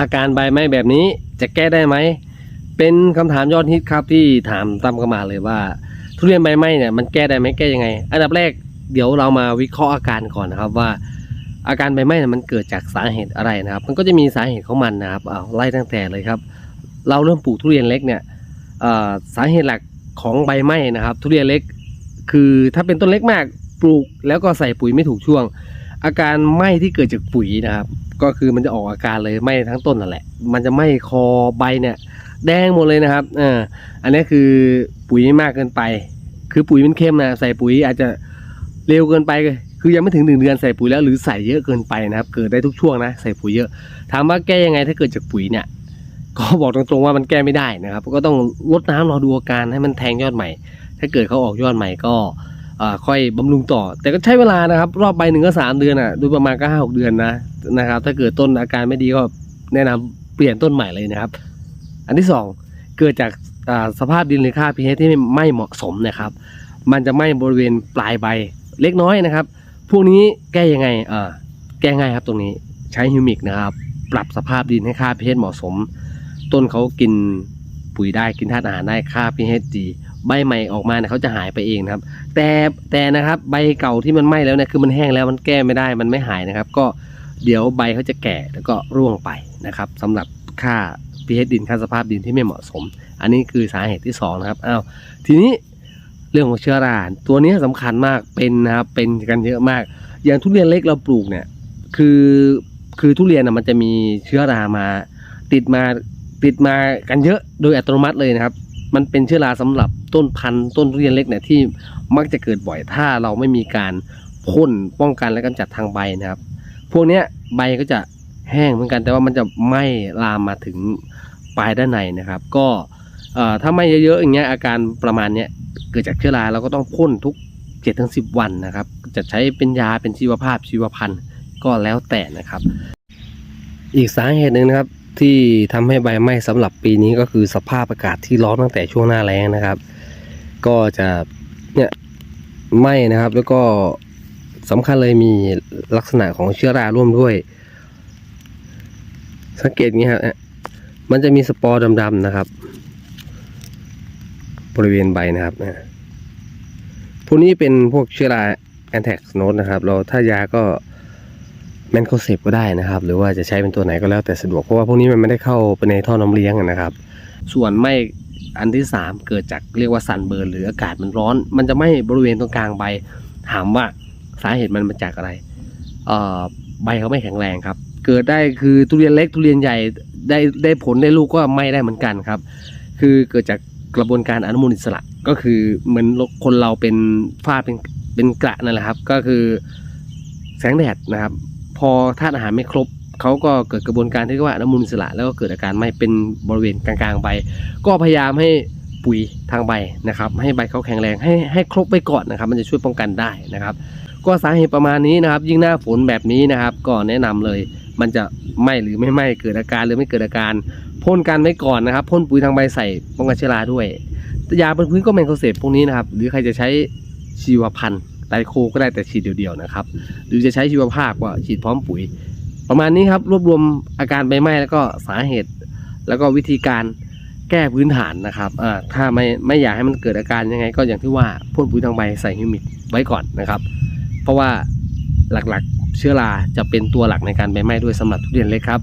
อาการใบไหม้แบบนี้จะแก้ได้ไหม เป็นคำถามยอดฮิตครับที่ถามตั้มเข้ามาเลยว่า ทุเรียนใบไหม้เนี่ยมันแก้ได้ไหมแก้ยังไง อันดับแรกเดี๋ยวเรามาวิเคราะห์อาการก่อนนะครับว่า อาการใบไหม้เนี่ยมันเกิดจากสาเหตุอะไรนะครับ มันก็จะมีสาเหตุของมันนะครับเอาไล่ตั้งแต่เลยครับ เราเริ่มปลูกทุเรียนเล็กเนี่ยสาเหตุหลักของใบไหม้นะครับ ทุเรียนเล็ก คือถ้าเป็นต้นเล็กมากปลูกแล้วก็ใส่ปุ๋ยไม่ถูกช่วง อาการไหม้ที่เกิดจากปุ๋ยนะครับ ก็คือมันจะออกอาการเลยไหม้ทั้งต้นนั่นแหละ มันจะไหม้คอใบเนี่ย แดงหมดเลยนะครับเอออันนี้คือปุ๋ยไม่มากเกินไป คือปุ๋ยมันเข้มนะใส่ปุ๋ยอาจจะเร็วเกินไปคือยังไม่ถึงหนึ่งเดือนใส่ปุ๋ยแล้วหรือใส่เยอะเกินไปนะครับ เกิดได้ทุกช่วงนะใส่ปุ๋ยเยอะถามว่าแก้ยังไงถ้าเกิดจากปุ๋ยเนี่ยก็บอกตรงๆว่ามันแก้ไม่ได้นะครับ ก็ต้องลดน้ำรอดูอาการให้มันแทงยอดใหม่ ถ้าเกิดเขาออกยอดใหม่ก็ ค่อยบำรุงต่อ แต่ก็ใช้เวลานะครับ รอบใบหนึ่งก็สามเดือนอะโดยประมาณก็ห้าหกเดือนนะนะครับ ถ้าเกิดต้นอาการไม่ดีก็แนะนำเปลี่ยนต้นใหม่เลยนะครับ อันที่สองเกิดจากสภาพดินหรือค่า pH ที่ไม่เหมาะสมนะครับ มันจะไหม้บริเวณปลายใบเล็กน้อยนะครับ พวกนี้แก้ยังไงเออแก้ง่ายครับตรงนี้ใช้ฮิวมิกนะครับ ปรับสภาพดินให้ค่า pH เหมาะสม ต้นเขากินปุ๋ยได้กินธาตุอาหารได้ค่า pH ดี ใบใหม่ออกมาเนี่ยเขาจะหายไปเองนะครับ แต่แต่นะครับใบเก่าที่มันไหม้แล้วเนี่ยคือมันแห้งแล้วมันแก้ไม่ได้มันไม่หายนะครับ ก็เดี๋ยวใบเขาจะแก่แล้วก็ร่วงไปนะครับสำหรับค่า pH ดินค่าสภาพดินที่ไม่เหมาะสม อันนี้คือสาเหตุที่สองนะครับอ้าวทีนี้เรื่องของเชื้อราตัวนี้สำคัญมากเป็นนะครับเป็นกันเยอะมาก อย่างทุเรียนเล็กเราปลูกเนี่ยคือคือทุเรียนนะมันจะมีเชื้อรามา ติดมาติดมากันเยอะโดยอัตโนมัติเลยนะครับ มันเป็นเชื้อราสำหรับต้นพันธุ์ต้นทุเรียนเล็กเนี่ยที่มักจะเกิดบ่อยถ้าเราไม่มีการพ่นป้องกันและกำจัดทางใบนะครับ พวกเนี้ยใบก็จะแห้งเหมือนกันแต่ว่ามันจะไหม้ลามมาถึงปลายด้านในนะครับ ก็ถ้าไหม้เยอะๆอย่างเงี้ยอาการประมาณเนี้ยเกิดจากเชื้อราเราก็ต้องพ่นทุก7จ็ถึงสิวันนะครับ จะใช้เป็นยาเป็นชีวภาพชีวพันธุ์ก็แล้วแต่นะครับ อีกสาเหตุหนึ่งนะครับ ที่ทำให้ใบไหม้สำหรับปีนี้ก็คือสภาพอากาศที่ร้อนตั้งแต่ช่วงหน้าแล้งนะครับ ก็จะเนี่ยไหม้นะครับ แล้วก็สำคัญเลยมีลักษณะของเชื้อราร่วมด้วย สังเกตนี้ฮะมันจะมีสปอร์ดำๆนะครับ บริเวณใบนะครับนะพวกนี้เป็นพวกเชื้อราแอนแท็กโนดนะครับ เราถ้ายาก็ แมนโคเซปก็ได้นะครับ หรือว่าจะใช้เป็นตัวไหนก็แล้วแต่สะดวกเพราะว่าพวกนี้มันไม่ได้เข้าไปในท่อน้ำเลี้ยงนะครับ ส่วนไม่อันที่สามเกิดจากเรียกว่าซันเบิร์นหรืออากาศมันร้อน มันจะไหม่บริเวณตรงกลางใบ ถามว่าสาเหตุมันมาจากอะไรเอ่อใบเขาไม่แข็งแรงครับ เกิดได้คือทุเรียนเล็กทุเรียนใหญ่ได้ได้ผลได้ลูกก็ไม่ได้เหมือนกันครับ คือเกิดจากกระบวนการอนุมูลอิสระก็คือเหมือนคนเราเป็นฝ้าเป็นเป็นกระนั่นแหละครับ ก็คือแสงแดดนะครับ พอธาตุอาหารไม่ครบเขาก็เกิดกระบวนการที่เรียกว่าอนุมูลอิสระแล้วก็เกิดอาการไหม้เป็นบริเวณกลางๆใบ ก็พยายามให้ปุ๋ยทางใบนะครับให้ใบเขาแข็งแรงให้ให้ครบไปก่อนนะครับ มันจะช่วยป้องกันได้นะครับ ก็สาเหตุประมาณนี้นะครับ ยิ่งหน้าฝนแบบนี้นะครับ ก็แนะนำเลย มันจะไหม้หรือไม่ไหม้เกิดอาการหรือไม่เกิดอาการพ่นกันไว้ก่อนนะครับพ่นปุ๋ยทางใบใส่ป้องกันเชื้อราด้วยยาบนพื้นก็แมงโคเซปพวกนี้นะครับ หรือใครจะใช้ชีวพันธุ์ ไตโคก็ได้แต่ฉีดเดียวๆนะครับ หรือจะใช้ชีวภาพก็ฉีดพร้อมปุ๋ย ประมาณนี้ครับรวบรวมอาการใบไหม้แล้วก็สาเหตุ แล้วก็วิธีการแก้พื้นฐานนะครับอ่าถ้าไม่ไม่อยากให้มันเกิดอาการยังไง ก็อย่างที่ว่าพ่นปุ๋ยทางใบใส่ฮิวมิกไว้ก่อนนะครับ เพราะว่าหลักๆ เชื้อราจะเป็นตัวหลักในการใบไหม้ด้วยสำหรับทุเรียนเล็กครับ